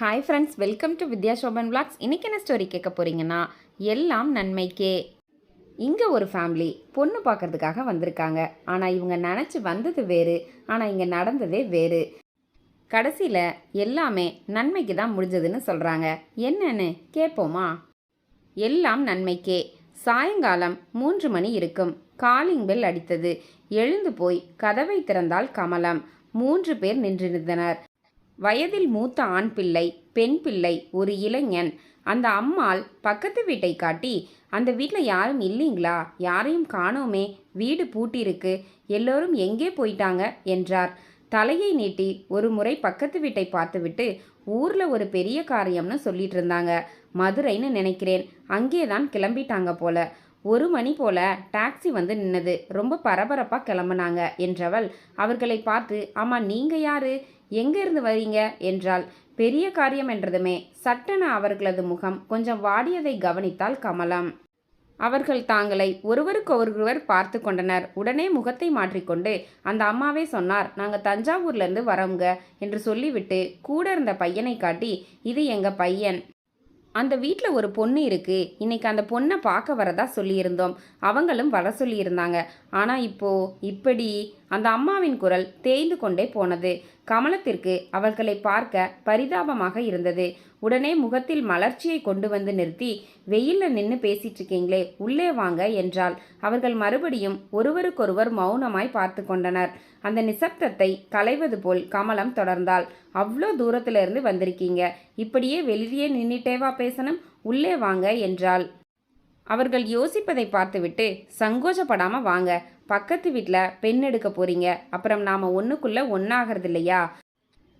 Hi friends welcome to Vidya Shoban vlogs. இன்றைக்கி என்ன story கேட்க போகிறீங்கன்னா எல்லாம் நன்மைக்கே. இங்கே ஒரு ஃபேமிலி பொண்ணு பார்க்கறதுக்காக வந்திருக்காங்க. ஆனால் இவங்க நினச்சி வந்தது வேறு ஆனால் இங்கே நடந்ததே வேறு. கடைசியில் எல்லாமே நன்மைக்கு தான் முடிஞ்சதுன்னு சொல்கிறாங்க என்னன்னு கேட்போமா? எல்லாம் நன்மைக்கே. சாயங்காலம் மூன்று மணி இருக்கும். காலிங் பெல் அடித்தது. எழுந்து போய் கதவை திறந்தால் கமலம். மூன்று பேர் நின்றிருந்தனர். வயதில் மூத்த ஆண் பிள்ளை பெண் பிள்ளை ஒரு இளைஞன். அந்த அம்மாள் பக்கத்து வீட்டை காட்டி அந்த வீட்டில் யாரும் இல்லைங்களா? யாரையும் காணோமே. வீடு பூட்டியிருக்கு எல்லோரும் எங்கே போயிட்டாங்க? என்றார். தலையை நீட்டி ஒரு முறை பக்கத்து வீட்டை பார்த்துவிட்டு ஊரில் ஒரு பெரிய காரியம்னு சொல்லிட்டு இருந்தாங்க. மதுரைன்னு நினைக்கிறேன். அங்கே தான் கிளம்பிட்டாங்க போல. ஒரு மணி போல டாக்ஸி வந்து நின்னது. ரொம்ப பரபரப்பாக கிளம்புனாங்க என்றவள் அவர்களை பார்த்து ஆமாம் நீங்கள் யாரு? எங்கிருந்து வரீங்க? என்றால் பெரிய காரியம் என்றதுமே. சட்டென அவர்களது முகம் கொஞ்சம் வாடியதை கவனித்தால் கமலம். அவர்கள் தாங்களை ஒருவருக்கொருவர் பார்த்து கொண்டனர். உடனே முகத்தை மாற்றிக்கொண்டு அந்த அம்மாவே சொன்னார் நாங்கள் தஞ்சாவூர்லேருந்து வரோங்க என்று சொல்லிவிட்டு கூட இருந்த பையனை காட்டி இது எங்கள் பையன். அந்த வீட்டில் ஒரு பொண்ணு இருக்கு. இன்னைக்கு அந்த பொண்ணை பார்க்க வரதா சொல்லியிருந்தோம். அவங்களும் வர சொல்லியிருந்தாங்க. ஆனால் இப்போ இப்படி அந்த அம்மாவின் குரல் தேய்ந்து கொண்டே போனது. கமலத்திற்கு அவர்களை பார்க்க பரிதாபமாக இருந்தது. உடனே முகத்தில் மலர்ச்சியை கொண்டு வந்து நிறுத்தி வெயிலில் நின்று பேசிட்டு இருக்கீங்களே உள்ளே வாங்க என்றால் அவர்கள் மறுபடியும் ஒருவருக்கொருவர் மௌனமாய் பார்த்து கொண்டனர். அந்த நிசப்தத்தை களைவது போல் கமலம் தொடர்ந்தாள். அவ்வளோ தூரத்திலிருந்து வந்திருக்கீங்க. இப்படியே வெளியே நின்றுட்டேவா பேசணும்? உள்ளே வாங்க என்றாள். அவர்கள் யோசிப்பதை பார்த்துவிட்டு சங்கோஷப்படாமல் வாங்க. பக்கத்து வீட்டில் பெண் எடுக்க போறீங்க. அப்புறம் நாம் ஒன்றுக்குள்ள ஒன்றாகிறது இல்லையா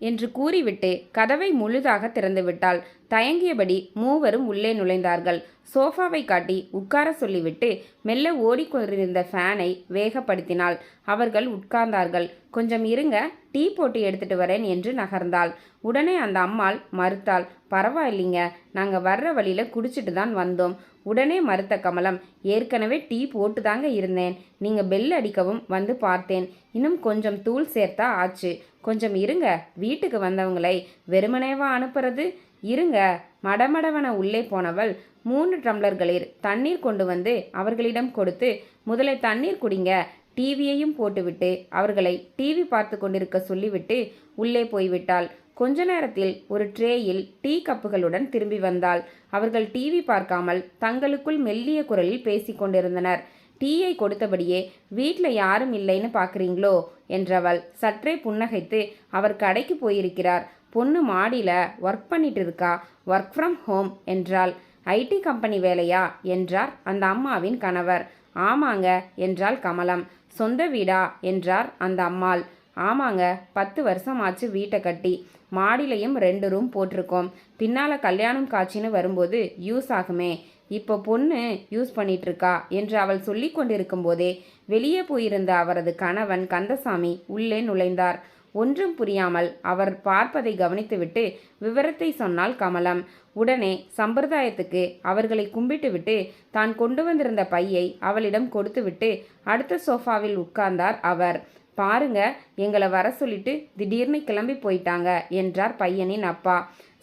என்று கூறிவிட்டு கதவை முழுதாக திறந்துவிட்டாள் தயங்கியபடி மூவரும் உள்ளே நுழைந்தார்கள். சோஃபாவை காட்டி உட்கார சொல்லிவிட்டு மெல்ல ஓடிக்கொண்டிருந்த ஃபேனை வேகப்படுத்தினாள். அவர்கள் உட்கார்ந்தார்கள். கொஞ்சம் இருங்க. டீ போட்டு எடுத்துட்டு வரேன் என்று நகர்ந்தாள். உடனே அந்த அம்மாள் மறுத்தாள். பரவாயில்லைங்க. நாங்கள் வர்ற வழியில் குடிச்சிட்டு தான் வந்தோம். உடனே மறுத்த கமலம் ஏற்கனவே டீ போட்டு தாங்க இருந்தேன். நீங்கள் பெல் அடிக்கவும் வந்து பார்த்தேன். இன்னும் கொஞ்சம் தூள் சேர்த்தா ஆச்சு. கொஞ்சம் இருங்க வீட்டுக்கு வந்தவங்களை வெறுமனேவா அனுப்புறது? இருங்க மடமடவன உள்ளே போனவள் மூன்று டம்ளர்களில் தண்ணீர் கொண்டு வந்து அவர்களிடம் கொடுத்து முதலை தண்ணீர் குடிங்க டிவியையும் போட்டுவிட்டு அவர்களை டிவி பார்த்து கொண்டிருக்க சொல்லிவிட்டு உள்ளே போய்விட்டாள். கொஞ்ச நேரத்தில் ஒரு ட்ரேயில் டீ கப்புகளுடன் திரும்பி வந்தாள். அவர்கள் டிவி பார்க்காமல் தங்களுக்குள் மெல்லிய குரலில் பேசிக் கொண்டிருந்தனர். டீயை கொடுத்தபடியே வீட்டில் யாரும் இல்லைன்னு பார்க்குறீங்களோ என்றவள் சற்றே புன்னகைத்து அவர் கடைக்கு போயிருக்கிறார். பொண்ணு மாடியில் ஒர்க் பண்ணிட்டு இருக்கா. ஒர்க் ஃப்ரம் ஹோம் என்றாள். ஐடி கம்பெனி வேலையா? என்றார் அந்த அம்மாவின் கணவர். ஆமாங்க என்றாள் கமலம். சொந்த வீடா? என்றார் அந்த அம்மாள். ஆமாங்க பத்து வருஷம் ஆச்சு வீட்டை கட்டி மாடிலையும் ரெண்டு ரூம் போட்டிருக்கோம். பின்னால் கல்யாணம் காட்சின்னு வரும்போது யூஸ் ஆகுமே. இப்போ பொண்ணு யூஸ் பண்ணிகிட்ருக்கா என்று அவள் சொல்லி கொண்டிருக்கும் போதே வெளியே போயிருந்த அவரது கணவன் கந்தசாமி உள்ளே நுழைந்தார். ஒன்றும் புரியாமல் அவர் பார்ப்பதை கவனித்துவிட்டு விவரத்தை சொன்னால் கமலம். உடனே சம்பிரதாயத்துக்கு அவர்களை கும்பிட்டுவிட்டு தான் கொண்டு வந்திருந்த பையை அவளிடம் கொடுத்துவிட்டு அடுத்த சோஃபாவில் உட்கார்ந்தார் அவர். பாருங்க எங்களை வர சொல்லிட்டு திடீர்னு கிளம்பி போயிட்டாங்க என்றார் பையனின் அப்பா.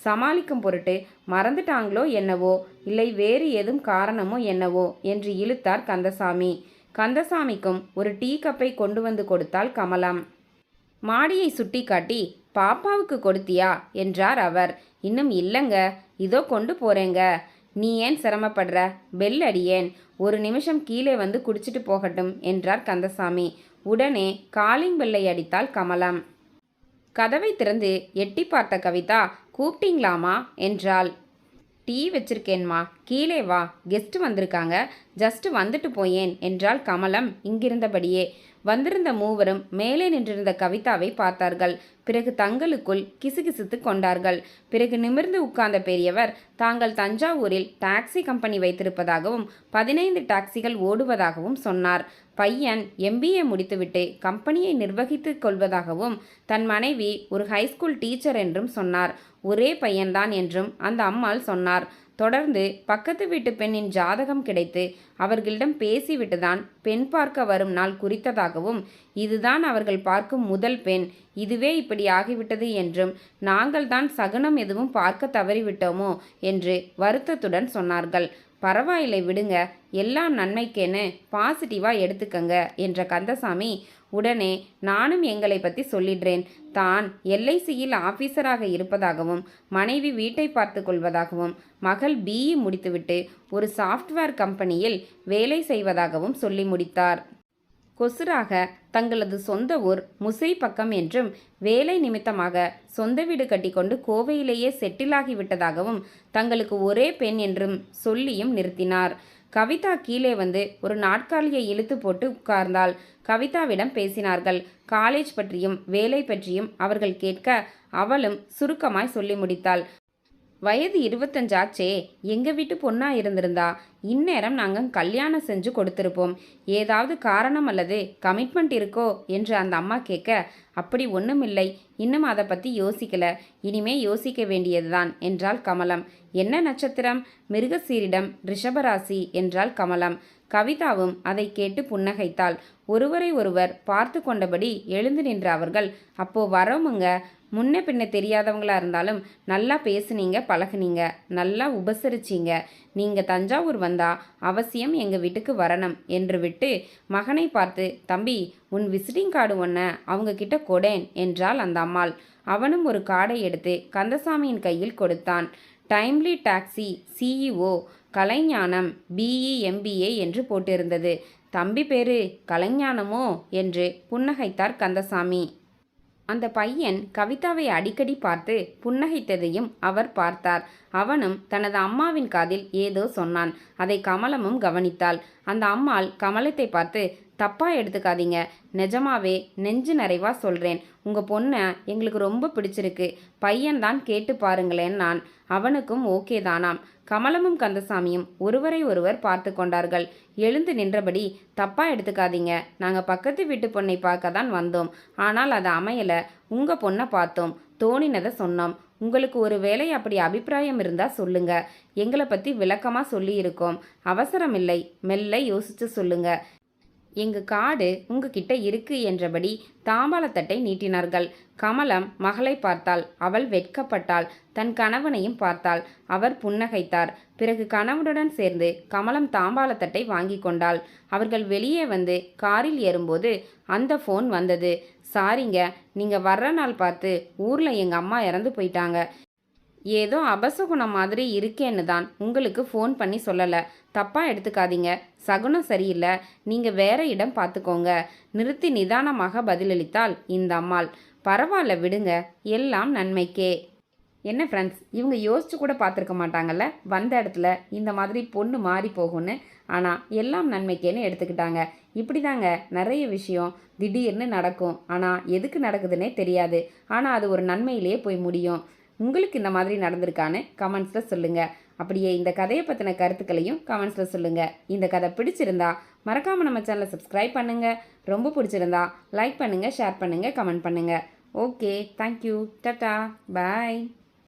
சமாளிக்கும் பொருட்டு மறந்துட்டாங்களோ என்னவோ? இல்லை வேறு ஏதும் காரணமோ என்னவோ? என்று இழுத்தார் கந்தசாமி. கந்தசாமிக்கும் ஒரு டீ கப்பை கொண்டு வந்து கொடுத்தாள் கமலம். மாடியை சுட்டி காட்டி பாப்பாவுக்கு கொடுத்தியா? என்றார் அவர். இன்னும் இல்லைங்க இதோ கொண்டு போறேங்க. நீ ஏன் சிரமப்படுற? பெல் அடியேன். ஒரு நிமிஷம் கீழே வந்து குடிச்சிட்டு போகட்டும் என்றார் கந்தசாமி. உடனே காலிங் பெல்லை அடித்தாள் கமலம். கதவை திறந்து எட்டி பார்த்த கவிதா கூப்பிட்டீங்களாமா என்றாள். டீ வச்சிருக்கேன்மா. கீழே வா. கெஸ்ட் வந்திருக்காங்க. ஜஸ்ட் வந்துட்டு போயேன் என்றாள் கமலம் இங்கிருந்தபடியே. வந்திருந்த மூவரும் மேலே நின்றிருந்த கவிதாவை பார்த்தார்கள். பிறகு தங்களுக்குள் கிசுகிசுத்து கொண்டார்கள். பிறகு நிமிர்ந்து உட்கார்ந்த பெரியவர் தாங்கள் தஞ்சாவூரில் டாக்ஸி கம்பெனி வைத்திருப்பதாகவும் பதினைந்து டாக்ஸிகள் ஓடுவதாகவும் சொன்னார். பையன் எம்பிஏ முடித்துவிட்டு கம்பெனியை நிர்வகித்துக் கொள்வதாகவும் தன் மனைவி ஒரு ஹைஸ்கூல் டீச்சர் என்றும் சொன்னார். ஒரே பையன்தான் என்றும் அந்த அம்மாள் சொன்னார். தொடர்ந்து பக்கத்து வீட்டு பெண்ணின் ஜாதகம் கிடைத்து அவர்களிடம் பேசிவிட்டுதான் பெண் பார்க்க வரும் நாள் குறித்ததாகவும் இதுதான் அவர்கள் பார்க்கும் முதல் பெண். இதுவே இப்படி ஆகிவிட்டது என்றும் நாங்கள் தான் சகுனம் எதுவும் பார்க்க தவறிவிட்டோமோ? என்று வருத்தத்துடன் சொன்னார்கள். பரவாயில்லை விடுங்க. எல்லாம் நன்மைக்கேன்னு பாசிட்டிவாக எடுத்துக்கங்க என்ற கந்தசாமி உடனே நானும் எங்களை பற்றி சொல்லிடுறேன். தான் எல்ஐசியில் ஆஃபீஸராக இருப்பதாகவும் மனைவி வீட்டை பார்த்து கொள்வதாகவும் மகள் பிஇ முடித்துவிட்டு ஒரு சாஃப்ட்வேர் கம்பெனியில் வேலை செய்வதாகவும் சொல்லி முடித்தார். கொசுராக தங்களது சொந்த ஊர் முசை பக்கம் என்றும் வேலை நிமித்தமாக சொந்த வீடு கட்டிக்கொண்டு கோவையிலேயே செட்டிலாகி விட்டதாகவும் தங்களுக்கு ஒரே பெண் என்றும் சொல்லியும் நிறுத்தினார். கவிதா கீழே வந்து ஒரு நாட்காலியை இழுத்து போட்டு உட்கார்ந்தாள். கவிதாவிடம் பேசினார்கள். காலேஜ் பற்றியும் வேலை பற்றியும் அவர்கள் கேட்க அவளும் சுருக்கமாய் சொல்லி முடித்தாள். வயது இருபத்தஞ்சாச்சே எங்கள் வீட்டு பொண்ணா இருந்திருந்தா இந்நேரம் நாங்கள் கல்யாணம் செஞ்சு கொடுத்துருப்போம். ஏதாவது காரணம் அல்லது கமிட்மெண்ட் இருக்கோ என்று அந்த அம்மா கேட்க அப்படி ஒன்றும் இல்லை இன்னும் அதை பற்றி யோசிக்கல. இனிமே யோசிக்க வேண்டியதுதான் என்றாள் கமலம். என்ன நட்சத்திரம்? மிருகசீரிடம் ரிஷபராசி என்றாள் கமலம். கவிதாவும் அதை கேட்டு புன்னகைத்தாள். ஒருவரை ஒருவர் பார்த்து கொண்டபடி எழுந்து நின்ற அவர்கள் அப்போ வரோமுங்க. முன்ன பின்ன தெரியாதவங்களாக இருந்தாலும் நல்லா பேசுனீங்க பழகுனீங்க நல்லா உபசரிச்சீங்க. நீங்கள் தஞ்சாவூர் வந்தா அவசியம் எங்கள் வீட்டுக்கு வரணும் என்று விட்டு மகனை பார்த்து தம்பி உன் விசிட்டிங் கார்டு ஒன்று அவங்க கிட்ட கொடேன் என்றாள் அந்த அம்மாள். அவனும் ஒரு கார்டை எடுத்து கந்தசாமியின் கையில் கொடுத்தான். Timely taxi CEO Kalaignanam BE MBA என்று போட்டிருந்தது. தம்பி பேரு கலைஞானமோ? என்று புன்னகைத்தார் கந்தசாமி. அந்த பையன் கவிதாவை அடிக்கடி பார்த்து புன்னகைத்ததையும் அவர் பார்த்தார். அவனும் தனது அம்மாவின் காதில் ஏதோ சொன்னான். அதை கமலமும் கவனித்தாள். அந்த அம்மாள் கமலத்தை பார்த்து தப்பா எடுத்துக்காதீங்க. நிஜமாவே நெஞ்சு நிறைவா சொல்றேன். உங்க பொண்ணை எங்களுக்கு ரொம்ப பிடிச்சிருக்கு. பையன்தான் கேட்டு பாருங்களேன் நான். அவனுக்கும் ஓகே தானாம். கமலமும் கந்தசாமியும் ஒருவரை ஒருவர் பார்த்து கொண்டார்கள். எழுந்து நின்றபடி தப்பா எடுத்துக்காதீங்க. நாங்க பக்கத்து வீட்டு பொண்ணை பார்க்க தான் வந்தோம். ஆனால் அது அமையல. உங்க பொண்ணை பார்த்தோம். தோணினதை சொன்னோம். உங்களுக்கு ஒரு வேளை அப்படி அபிப்பிராயம் இருந்தா சொல்லுங்க. எங்களை பத்தி விளக்கமா சொல்லியிருக்கோம். அவசரம் இல்லை. மெல்ல யோசிச்சு சொல்லுங்க. எங்க காடு உங்ககிட்ட இருக்கு என்றபடி தாம்பாளத்தட்டை நீட்டினார்கள். கமலம் மகளை பார்த்தாள். அவள் வெட்கப்பட்டாள். தன் கணவனையும் பார்த்தாள். அவர் புன்னகைத்தார். பிறகு கணவனுடன் சேர்ந்து கமலம் தாம்பாளத்தட்டை வாங்கி கொண்டாள். அவர்கள் வெளியே வந்து காரில் ஏறும்போது அந்த ஃபோன் வந்தது. சாரிங்க நீங்கள் வர்ற நாள் பார்த்து ஊரில் எங்கள் அம்மா இறந்து போயிட்டாங்க. ஏதோ அபசகுணம் மாதிரி இருக்கேன்னு தான் உங்களுக்கு ஃபோன் பண்ணி சொல்லலை. தப்பாக எடுத்துக்காதீங்க. சகுனம் சரியில்லை. நீங்கள் வேற இடம் பார்த்துக்கோங்க. நிறுத்தி நிதானமாக பதிலளித்தாள் இந்த அம்மாள். பரவாயில்ல விடுங்க. எல்லாம் நன்மைக்கே. என்ன ஃப்ரெண்ட்ஸ் இவங்க யோசிச்சு கூட பார்த்துருக்க மாட்டாங்கல்ல? வந்த இடத்துல இந்த மாதிரி பொண்ணு மாறி போகும்னு. ஆனால் எல்லாம் நன்மைக்கேன்னு எடுத்துக்கிட்டாங்க. இப்படி தாங்க நிறைய விஷயம் திடீர்னு நடக்கும். ஆனால் எதுக்கு நடக்குதுன்னே தெரியாது. ஆனால் அது ஒரு நன்மையிலேயே போய் முடியும். உங்களுக்கு இந்த மாதிரி நடந்திருக்கான்னு கமெண்ட்ஸில் சொல்லுங்கள் அப்படியே இந்த கதையை பற்றின கருத்துக்களையும் கமெண்ட்ஸில் சொல்லுங்கள் இந்த கதை பிடிச்சிருந்தா மறக்காமல் நம்ம சேனலை சப்ஸ்கிரைப் பண்ணுங்கள் ரொம்ப பிடிச்சிருந்தா லைக் பண்ணுங்கள் ஷேர் பண்ணுங்கள் கமெண்ட் பண்ணுங்கள் ஓகே தேங்க்யூ டட்டா பாய்